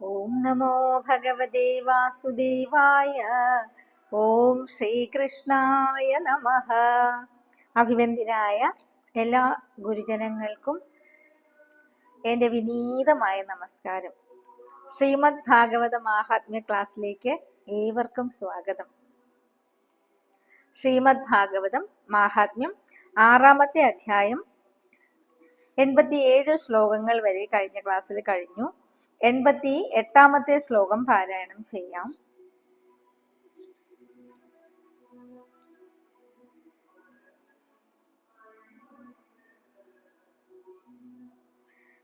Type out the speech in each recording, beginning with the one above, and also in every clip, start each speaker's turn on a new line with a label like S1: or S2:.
S1: ഓം നമോ ഭഗവതേ വാസുദേവായ ഓം ശ്രീകൃഷ്ണായ നമ. അഭിവന്ദിരായ എല്ലാ ഗുരുജനങ്ങൾക്കും എന്റെ വിനീതമായ നമസ്കാരം. ശ്രീമദ് ഭാഗവത മാഹാത്മ്യ ക്ലാസ്സിലേക്ക് ഏവർക്കും സ്വാഗതം. ശ്രീമദ് ഭാഗവതം മാഹാത്മ്യം ആറാമത്തെ അധ്യായം എൺപത്തിയേഴ് ശ്ലോകങ്ങൾ വരെ കഴിഞ്ഞ ക്ലാസ്സിൽ കഴിഞ്ഞു. എൺപത്തി എട്ടാമത്തെ ശ്ലോകം പാരായണം ചെയ്യാം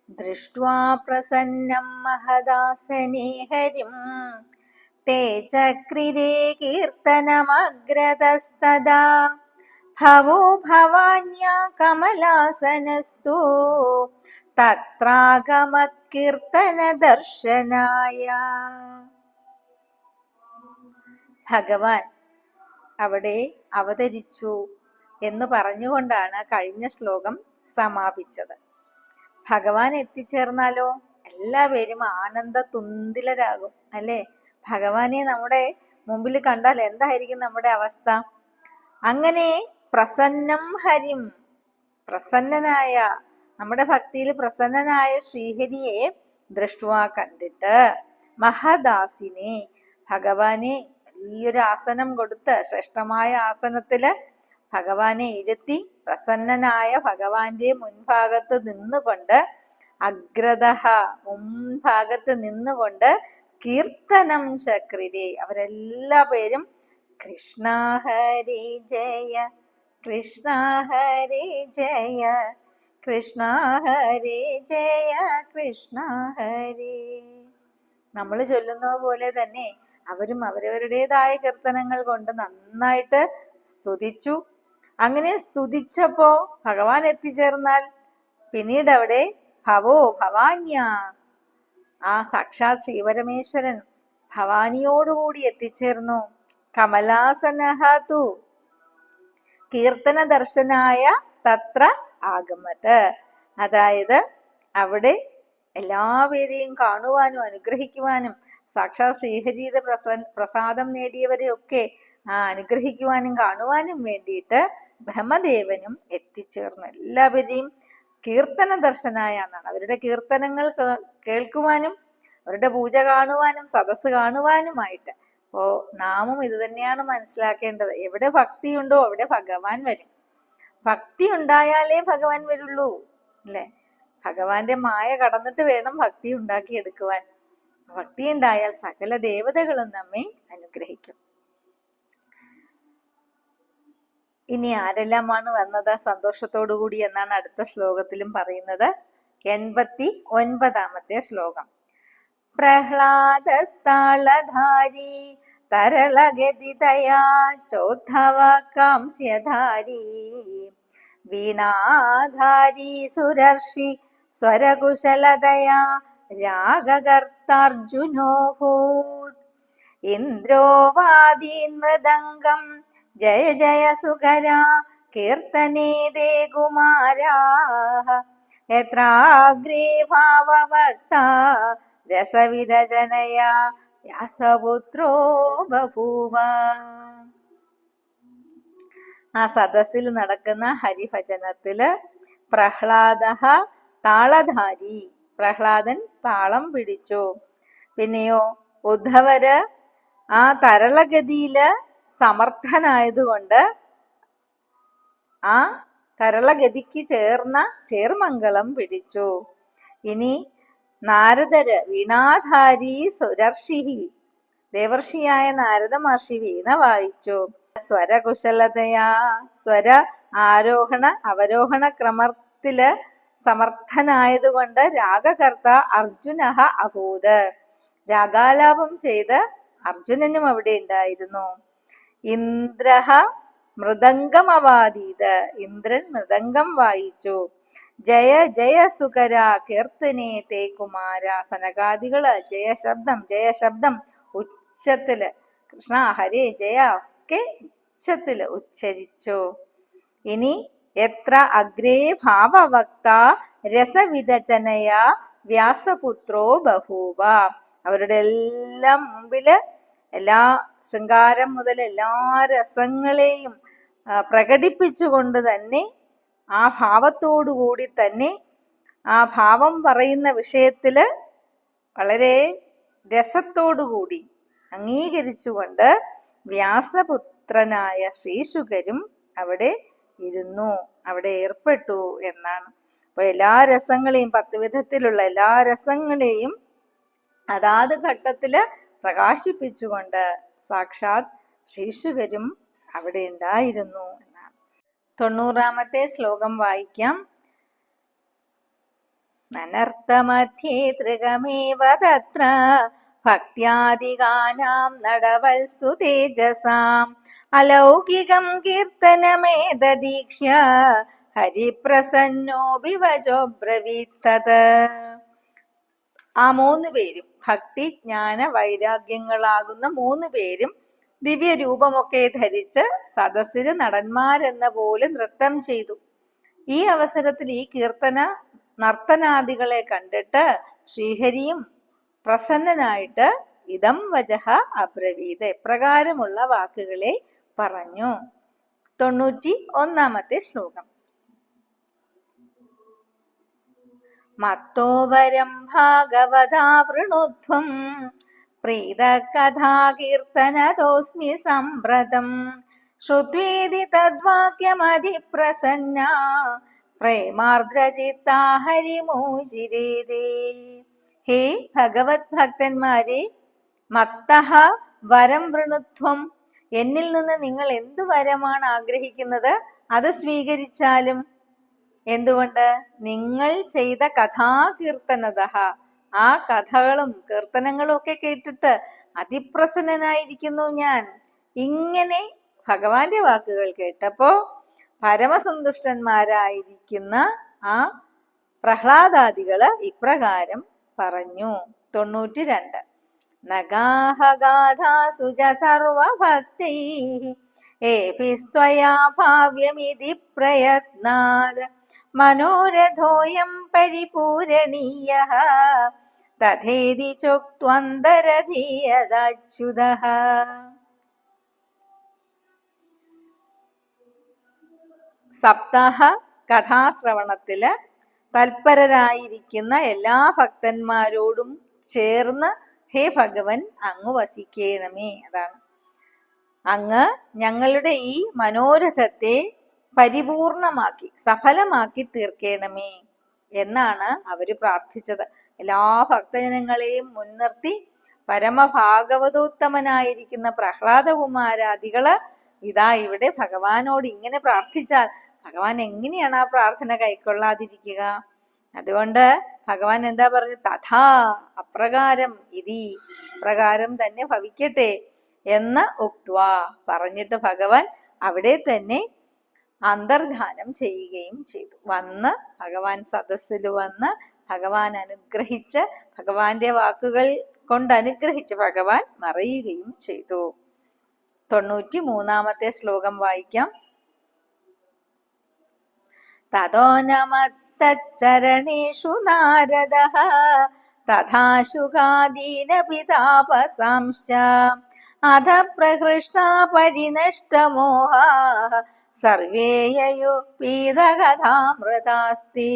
S1: दृष्ट्वा प्रसन्नं महदासने हरिं ते चक्रिरे कीर्तनमग्रतस्तदा भवो भवान्या कमलासनस्तु തത്രാഗമത്കീർത്തനദർശനായ. ഭഗവാൻ അവിടെ അവതരിച്ചു എന്ന് പറഞ്ഞുകൊണ്ടാണ് കഴിഞ്ഞ ശ്ലോകം സമാപിച്ചത്. ഭഗവാൻ എത്തിച്ചേർന്നാലോ? എല്ലാവരും ആനന്ദ തുന്തിലരാകും അല്ലേ? ഭഗവാനെ നമ്മുടെ മുമ്പിൽ കണ്ടാൽ എന്തായിരിക്കും നമ്മുടെ അവസ്ഥ? അങ്ങനെ പ്രസന്നം ഹരിം പ്രസന്നനായ നമ്മുടെ ഭക്തിയിൽ പ്രസന്നനായ ശ്രീഹരിയെ ദൃഷ്ടുവ കണ്ടിട്ട് മഹദാസിനെ ഭഗവാനെ വലിയൊരു ആസനം കൊടുത്ത് ശ്രേഷ്ഠമായ ആസനത്തിൽ ഭഗവാനെ ഇരുത്തി പ്രസന്നനായ ഭഗവാന്റെ മുൻഭാഗത്ത് നിന്നുകൊണ്ട് അഗ്രതഹ മുൻഭാഗത്ത് നിന്നുകൊണ്ട് കീർത്തനം ചക്രിരെ. അവരെല്ലാ പേരും കൃഷ്ണ ഹരി ജയ കൃഷ്ണ ഹരി ജയ. കൃഷ്ണ ഹരി ജയ കൃഷ്ണ ഹരി. നമ്മൾ ചൊല്ലുന്ന പോലെ തന്നെ അവരും അവരവരുടേതായ കീർത്തനങ്ങൾ കൊണ്ട് നന്നായിട്ട് സ്തുതിച്ചു. അങ്ങനെ സ്തുതിച്ചപ്പോ ഭഗവാൻ എത്തിച്ചേർന്നാൽ പിന്നീട് അവിടെ ഭവോ ഭവാന്യ. ആ സാക്ഷാത് ശ്രീപരമേശ്വരൻ ഭവാനിയോടുകൂടി എത്തിച്ചേർന്നു. കമലാസനഹതു. കീർത്തന ദർശനായ തത്ര ആഗമത്. അതായത് അവിടെ എല്ലാവരെയും കാണുവാനും അനുഗ്രഹിക്കുവാനും സാക്ഷാ ശ്രീഹരിയുടെ പ്രസ പ്രസാദം നേടിയവരെയൊക്കെ ആ അനുഗ്രഹിക്കുവാനും കാണുവാനും വേണ്ടിയിട്ട് ബ്രഹ്മദേവനും എത്തിച്ചേർന്നു. എല്ലാവരെയും കീർത്തന ദർശനായാണ് അവരുടെ കീർത്തനങ്ങൾ കേൾക്കുവാനും അവരുടെ പൂജ കാണുവാനും സദസ് കാണുവാനുമായിട്ട്. അപ്പോ നാമം ഇത് തന്നെയാണ് മനസ്സിലാക്കേണ്ടത്. എവിടെ ഭക്തിയുണ്ടോ അവിടെ ഭഗവാൻ വരും. ഭക്തി ഉണ്ടായാലേ ഭഗവാൻ വരുള്ളൂ അല്ലേ? ഭഗവാന്റെ മായ കടന്നിട്ട് വേണം ഭക്തി ഉണ്ടാക്കി എടുക്കുവാൻ. ഭക്തി ഉണ്ടായാൽ സകല ദേവതകളും നമ്മെ അനുഗ്രഹിക്കും. ഇനി ആരെല്ലാമാണ് വന്നത്? സന്തോഷത്തോടു കൂടി എന്നാണ് അടുത്ത ശ്ലോകത്തിലും പറയുന്നത്. എൺപത്തി ഒൻപതാമത്തെ ശ്ലോകം പ്രഹ്ലാദസ്ഥാളധാരി തരളഗതിതയാ ചോദ്ധവകാംസ്യധാരി. വീണാധാരി സുരർഷി സ്വരകുശലതയാ രാഗകർത്താർജുനോഭൂത് ഇന്ദ്രോവാദീൻ മൃദംഗം ജയ ജയ സുഖരാ കീർത്തനേ ദേ കുമാരാः യത്രാഗ്രേ ഭാവവക്ത രസവിരചനയാ വ്യാസപുത്രോ ബഭൂവ. ആ സദസ്സിൽ നടക്കുന്ന ഹരിഭജനത്തിൽ പ്രഹ്ലാദ താളധാരി. പ്രഹ്ലാദൻ താളം പിടിച്ചു. പിന്നെയോ ഉദ്ധവര് ആ തരളഗതിയിൽ സമർത്ഥനായതുകൊണ്ട് ആ തരളഗതിക്ക് ചേർന്ന ചേർമംഗളം പിടിച്ചു. ഇനി നാരദര് വീണാധാരി സുരർഷിഹി ദേവർഷിയായ നാരദ മഹർഷി വീണ വായിച്ചു. സ്വരകുശലതയാ സ്വര ആരോഹണ അവരോഹണ ക്രമത്തിൽ സമർത്ഥനായതുകൊണ്ട് രാഗകർത്ത അർജുനഹ അഭൂത്. രാഗാലാപം ചെയ്ത് അർജുനനും അവിടെ ഉണ്ടായിരുന്നു. ഇന്ദ്രഹ മൃദംഗമവാദീത്. ഇന്ദ്രൻ മൃദംഗം വായിച്ചു. ജയ ജയ സുകര കീർത്തനേ തേ സനകാദികൾ ജയ ശബ്ദം ഉച്ചത്തിൽ. കൃഷ്ണ ഹരി ജയ ഒക്കെ ഉച്ചത്തിൽ ഉച്ചരിച്ചു. ഇനി എത്ര അഗ്രേ ഭാവവക്ത രസവിരചനയ വ്യാസപുത്രോ ബഹൂവ. അവരുടെ എല്ലാം മുമ്പിൽ എല്ലാ ശൃംഗാരം മുതൽ എല്ലാ രസങ്ങളെയും പ്രകടിപ്പിച്ചുകൊണ്ട് തന്നെ ആ ഭാവത്തോടു കൂടി തന്നെ ആ ഭാവം പറയുന്ന വിഷയത്തിൽ വളരെ രസത്തോടുകൂടി അംഗീകരിച്ചുകൊണ്ട് വ്യാസപുത്രനായ ശ്രീശുകരും അവിടെ ഇരുന്നു അവിടെ ഏർപ്പെട്ടു എന്നാണ്. അപ്പൊ എല്ലാ രസങ്ങളെയും പത്ത് വിധത്തിലുള്ള എല്ലാ രസങ്ങളെയും അതാത് ഘട്ടത്തിൽ പ്രകാശിപ്പിച്ചുകൊണ്ട് സാക്ഷാത് ശേഷുകരും അവിടെ ഉണ്ടായിരുന്നു. തൊണ്ണൂറാമത്തെ ശ്ലോകം വായിക്കാം. അനർത്ഥമധ്യേ തൃഗമേവ തത്ര ഭക്തിയാദികാനാം നടവത്സു തേജസാം. അലൗകികം കീർത്തനമേതദീക്ഷ്യ ഹരിപ്രസന്നോ ബ്രവീത്തത്. ആ മൂന്ന് പേരും ഭക്തി ജ്ഞാന വൈരാഗ്യങ്ങളാകുന്ന മൂന്ന് പേരും ദിവ്യരൂപമൊക്കെ ധരിച്ച് സദസ്സിന് നടന്മാരെന്ന പോലെ നൃത്തം ചെയ്തു. ഈ അവസരത്തിൽ ഈ കീർത്തന നർത്തനാദികളെ കണ്ടിട്ട് ശ്രീഹരിയും പ്രസന്നനായിട്ട് ഇതം വജഹ അബ്രവീത് എപ്രകാരമുള്ള വാക്കുകളെ പറഞ്ഞു. തൊണ്ണൂറ്റി ഒന്നാമത്തെ ശ്ലോകം. മത്തോവരം ഭാഗവതാ വൃണുധ്വം പ്രീതകഥാകീർത്തനതോസ്മി സംവ്രതം ശ്രുത്വേതി തദ്വാക്യമതിപ്രസന്ന. പ്രേമാർദ്രചിത്താ ഹരിമോചിരേതേ ഹേ ഭഗവത് ഭക്തന്മാരെ മത്തഹ വരം വൃണുത്വം. എന്നിൽ നിന്ന് നിങ്ങൾ എന്തു വരമാണ് ആഗ്രഹിക്കുന്നത്? അത് സ്വീകരിച്ചാലും എന്തുകൊണ്ട്? നിങ്ങൾ ചെയ്ത കഥാകീർത്തനത ആ കഥകളും കീർത്തനങ്ങളും ഒക്കെ കേട്ടിട്ട് അതിപ്രസന്നനായിരിക്കുന്നു ഞാൻ. ഇങ്ങനെ ഭഗവാന്റെ വാക്കുകൾ കേട്ടപ്പോ പരമസന്തുഷ്ടന്മാരായിരിക്കുന്ന ആ പ്രഹ്ലാദാദികൾ ഇപ്രകാരം പറഞ്ഞു. തൊണ്ണൂറ്റി രണ്ട് ഏഭിസ്ത്വയാ ഭാവ്യമിതി പ്രയത്നാത്. മനോരഥോയം പരിപൂരണീയ തഥേതി ചൊക്വന്തരധീയതാച്യുത സപ്താഹ കഥാശ്രവണത്തിൽ തൽപരരായിരിക്കുന്ന എല്ലാ ഭക്തന്മാരോടും ചേർന്ന് ഹേ ഭഗവൻ അങ്ങ് വസിക്കണമേ. അതാണ്. അങ്ങ് ഞങ്ങളുടെ ഈ മനോരഥത്തെ പരിപൂർണമാക്കി സഫലമാക്കി തീർക്കണമേ എന്നാണ് അവർ പ്രാർത്ഥിച്ചത്. എല്ലാ ഭക്തജനങ്ങളെയും മുൻനിർത്തി പരമഭാഗവതോത്തമനായിരിക്കുന്ന പ്രഹ്ലാദകുമാരാദികൾ ഇതാ ഇവിടെ ഭഗവാനോട് ഇങ്ങനെ പ്രാർത്ഥിച്ചാൽ ഭഗവാൻ എങ്ങനെയാണ് ആ പ്രാർത്ഥന കൈക്കൊള്ളാതിരിക്കുക? അതുകൊണ്ട് ഭഗവാൻ എന്താ പറഞ്ഞു തഥാ അപ്രകാരം ഇതി പ്രകാരം തന്നെ ഭവിക്കട്ടെ എന്ന് ഉക്വ പറഞ്ഞിട്ട് ഭഗവാൻ അവിടെ തന്നെ അന്തർധാനം ചെയ്യുകയും ചെയ്തു. വന്ന് ഭഗവാൻ സദസ്സിൽ വന്ന് ഭഗവാൻ അനുഗ്രഹിച്ച് ഭഗവാന്റെ വാക്കുകൾ കൊണ്ട് അനുഗ്രഹിച്ച് ഭഗവാൻ മറയുകയും ചെയ്തു. തൊണ്ണൂറ്റി മൂന്നാമത്തെ ശ്ലോകം വായിക്കാം. തതോ നമത്തച്ചരണേഷു നാരദ തഥാ ശുകാദീനപിതാപസാംശ്ച അധ പ്രഹൃഷ്ടാ പരിനഷ്ടമോഹ സർവേ പീതകഥാമൃതാസ്തി.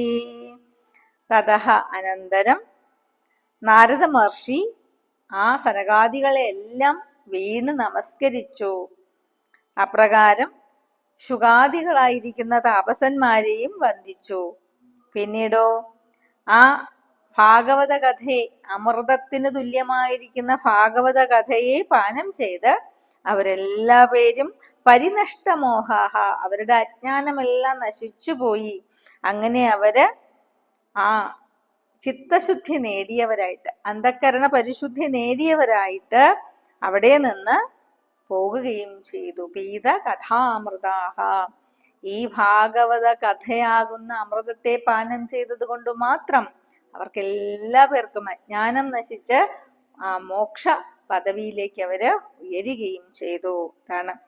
S1: തതഃ അനന്തരം. നാരദ മഹർഷി ആ സനകാദികളെ എല്ലാം വീണ് നമസ്കരിച്ചു. അപ്രകാരം ശുഗാദികളായിരിക്കുന്ന താപസന്മാരെയും വന്ദിച്ചു. പിന്നീടോ ആ ഭാഗവത കഥയെ അമൃതത്തിന് തുല്യമായിരിക്കുന്ന ഭാഗവത കഥയെ പാനം ചെയ്ത് അവരെല്ലാ പേരും പരിനഷ്ടമോഹാഹ അവരുടെ അജ്ഞാനമെല്ലാം നശിച്ചുപോയി. അങ്ങനെ അവർ ആ ചിത്തശുദ്ധി നേടിയവരായിട്ട് അന്ധക്കരണ പരിശുദ്ധി നേടിയവരായിട്ട് അവിടെ നിന്ന് പോകുകയും ചെയ്തു. പീത കഥാമൃതാഹ. ഈ ഭാഗവത കഥയാകുന്ന അമൃതത്തെ പാനം ചെയ്തത് കൊണ്ട് മാത്രം അവർക്ക് എല്ലാ പേർക്കും അജ്ഞാനം നശിച്ച് മോക്ഷ പദവിയിലേക്ക് അവർ ഉയരുകയും ചെയ്തു. കാരണം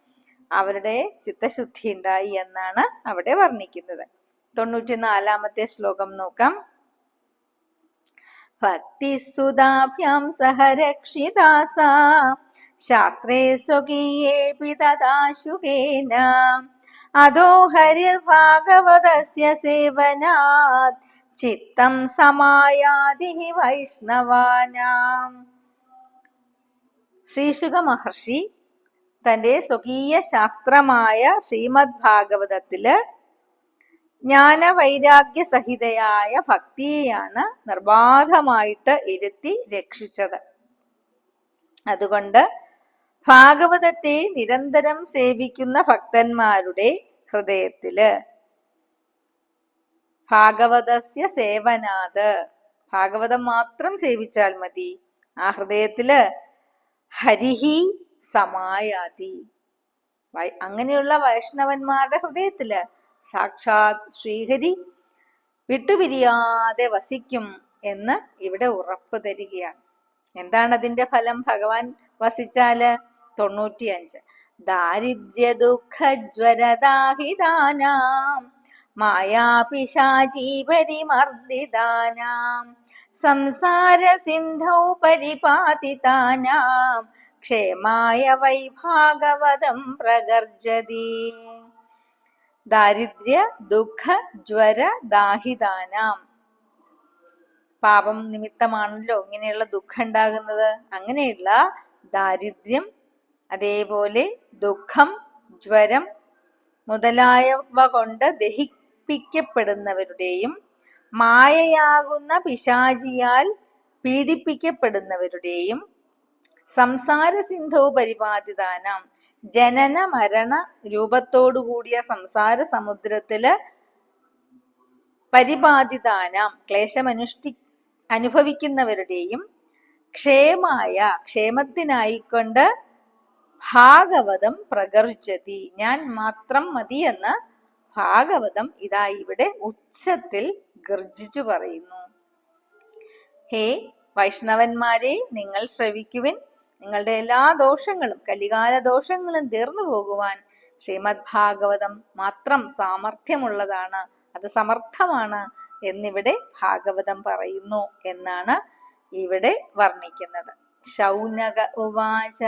S1: അവരുടെ ചിത്തശുദ്ധി ഉണ്ടായി എന്നാണ് അവിടെ വർണിക്കുന്നത്. തൊണ്ണൂറ്റി നാലാമത്തെ ശ്ലോകം നോക്കാം. ഭക്തിസുതാഭ്യാം സഹ രക്ഷിതാസ ശാസ്ത്രേ സ്വകീയേപി തദാശുകേന അതോ ഹരിർഭാഗവതസ്യ സേവനാത് ചിത്തം സമായാതി വൈഷ്ണവാനാം. ശ്രീശുക മഹർഷി തന്റെ സ്വകീയ ശാസ്ത്രമായ ശ്രീമദ് ഭാഗവതത്തിൽ ജ്ഞാനവൈരാഗ്യ സഹിതയായ ഭക്തിയെയാണ് നിർബാധമായിട്ട് ഇരുത്തി രക്ഷിച്ചത്. അതുകൊണ്ട് ഭാഗവതത്തെ നിരന്തരം സേവിക്കുന്ന ഭക്തന്മാരുടെ ഹൃദയത്തിൽ ഭാഗവതസ്യ സേവനാത്. ഭാഗവതം മാത്രം സേവിച്ചാൽ മതി. ആ ഹൃദയത്തിൽ ഹരിഹി സമായാതി. അങ്ങനെയുള്ള വൈഷ്ണവന്മാരുടെ ഹൃദയത്തിൽ സാക്ഷാത് ശ്രീഹരി വിട്ടുപിരിയാതെ വസിക്കും എന്ന് ഇവിടെ ഉറപ്പ് തരികയാണ്. എന്താണ് അതിന്റെ ഫലം? ഭഗവാൻ വസിച്ചാൽ തൊണ്ണൂറ്റിയഞ്ച്. ദാരിദ്ര്യ ദുഃഖ ജ്വരദാഹിതാനാം മായാപിശാചീപരിമർദിതാനാം സംസാര സിന്ധൗ പരിപാതിതാനാം ക്ഷേമായ വൈഭാഗവതം പ്രഗർജതി. ദാരിദ്ര്യ ദുഃഖ ജ്വര ദാഹിദാനാം. പാപം നിമിത്തമാണല്ലോ ഇങ്ങനെയുള്ള ദുഃഖം ഉണ്ടാകുന്നത്. അങ്ങനെയുള്ള ദാരിദ്ര്യം അതേപോലെ ദുഃഖം ജ്വരം മുതലായവ കൊണ്ട് ദഹിപ്പിക്കപ്പെടുന്നവരുടെയും മായയാകുന്ന പിശാചിയാൽ പീഡിപ്പിക്കപ്പെടുന്നവരുടെയും സംസാര സിന്ധു പരിപാതിദാനം. ജനന മരണ രൂപത്തോടു കൂടിയ സംസാര സമുദ്രത്തിൽ പരിപാതിദാനം ക്ലേശമനുഷ്ഠി അനുഭവിക്കുന്നവരുടെയും ക്ഷേമായ ക്ഷേമത്തിനായിക്കൊണ്ട് ഭാഗവതം പ്രകർജതി ഞാൻ മാത്രം മതിയെന്ന് ഭാഗവതം ഇതാ ഇവിടെ ഉച്ചത്തിൽ ഗർജിച്ചു പറയുന്നു. ഹേ വൈഷ്ണവന്മാരെ നിങ്ങൾ ശ്രവിക്കുവിൻ. നിങ്ങളുടെ എല്ലാ ദോഷങ്ങളും കലികാല ദോഷങ്ങളും തീർന്നു പോകുവാൻ ശ്രീമദ് ഭാഗവതം മാത്രം സാമർഥ്യമുള്ളതാണ്. അത് സമർത്ഥമാണ് എന്നിവിടെ ഭാഗവതം പറയുന്നു എന്നാണ് ഇവിടെ വർണിക്കുന്നത്. ശൗനക ഉവാച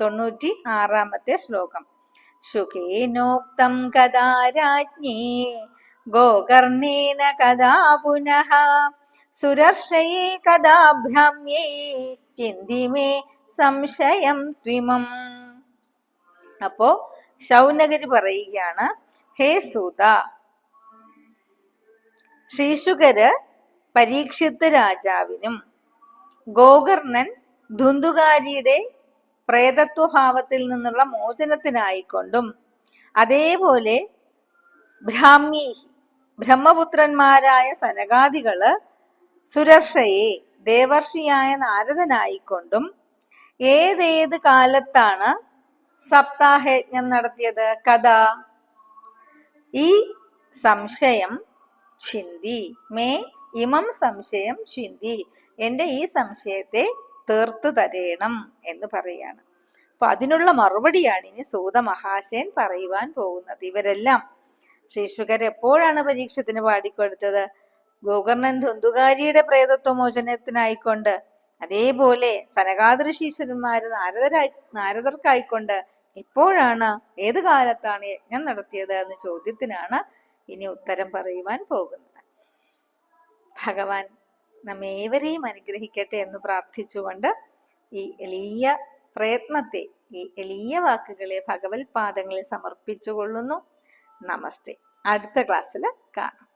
S1: തൊണ്ണൂറ്റി ആറാമത്തെ ശ്ലോകം. ശുഖേനോക്തം കഥാ രാജ്ഞി ഗോകർണേന കഥാ പുനഃ സുരർഷയേ കഥാ ഭ്രാമ്യേ ചിന്തിമേ സംശയം ത്വിമം അപ്പോ ശൗനകര് പറയുകയാണ് ഹേ സൂത ശ്രീശുകര് പരീക്ഷിത്ത് രാജാവിനും ഗോകർണൻ ധുന്തുകാരിയുടെ പ്രേതത്വഭാവത്തിൽ നിന്നുള്ള മോചനത്തിനായിക്കൊണ്ടും അതേപോലെ ബ്രാഹ്മി ബ്രഹ്മപുത്രന്മാരായ സനകാദികൾ സുരർഷയെ ദേവർഷിയായ നാരദനായിക്കൊണ്ടും ഏതേത് കാലത്താണ് സപ്താഹയജ്ഞം നടത്തിയത്? കഥ. ഈ സംശയം ചിന്തി. മേ ഇമം സംശയം ചിന്തി. എന്റെ ഈ സംശയത്തെ തീർത്തു തരേണം എന്ന് പറയാണ്. അപ്പൊ അതിനുള്ള മറുപടിയാണ് ഇനി സൂത മഹാശയൻ പറയുവാൻ പോകുന്നത്. ഇവരെല്ലാം ശിശുകർ എപ്പോഴാണ് പരീക്ഷത്തിന് പാടിക്കൊടുത്തത്? ഗോകർണൻ ധുന്തുകാരിയുടെ പ്രേതത്വമോചനത്തിനായിക്കൊണ്ട് അതേപോലെ സനകാദൃശീശ്വരന്മാർ നാരദരായി നാരദർക്കായിക്കൊണ്ട് ഇപ്പോഴാണ് ഏത് കാലത്താണ് യജ്ഞം നടത്തിയത് എന്ന ചോദ്യത്തിനാണ് ഇനി ഉത്തരം പറയുവാൻ പോകുന്നത്. ഭഗവാൻ നമ്മേവരെയും അനുഗ്രഹിക്കട്ടെ എന്ന് പ്രാർത്ഥിച്ചുകൊണ്ട് ഈ എളിയ പ്രയത്നത്തെ ഈ എളിയ വാക്കുകളെ ഭഗവത് പാദങ്ങളിൽ സമർപ്പിച്ചുകൊള്ളുന്നു. നമസ്തേ. അടുത്ത ക്ലാസ്സിൽ കാണാം.